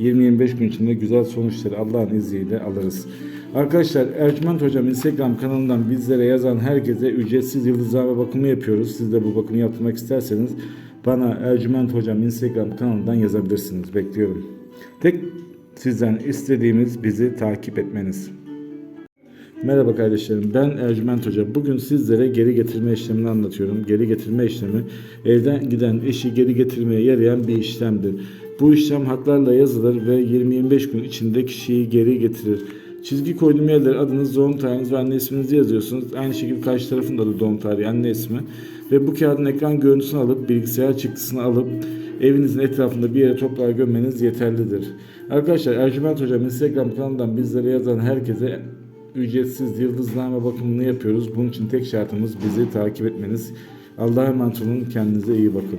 20-25 gün içinde güzel sonuçları Allah'ın izniyle alırız. Arkadaşlar Ercüment Hocam Instagram kanalından bizlere yazan herkese ücretsiz yıldızlama bakımı yapıyoruz. Siz de bu bakımı yaptırmak isterseniz bana Ercüment Hocam Instagram kanalından yazabilirsiniz. Bekliyorum. Tek sizden istediğimiz bizi takip etmeniz. Merhaba kardeşlerim ben Ercüment Hoca. Bugün sizlere geri getirme işlemini anlatıyorum. Geri getirme işlemi evden giden eşi geri getirmeye yarayan bir işlemdir. Bu işlem haklarla yazılır ve 20-25 gün içinde kişiyi geri getirir. Çizgi koyduğum yerlere adınız, doğum tarihiniz ve anne isminizi yazıyorsunuz. Aynı şekilde karşı tarafın da doğum tarihi, anne ismi. Ve bu kağıdın ekran görüntüsünü alıp bilgisayar çıktısını alıp evinizin etrafında bir yere toprağa gömmeniz yeterlidir. Arkadaşlar Ercüment Hocam Instagram kanalından bizlere yazan herkese ücretsiz yıldızname bakımını yapıyoruz. Bunun için tek şartımız bizi takip etmeniz. Allah'a emanet olun. Kendinize iyi bakın.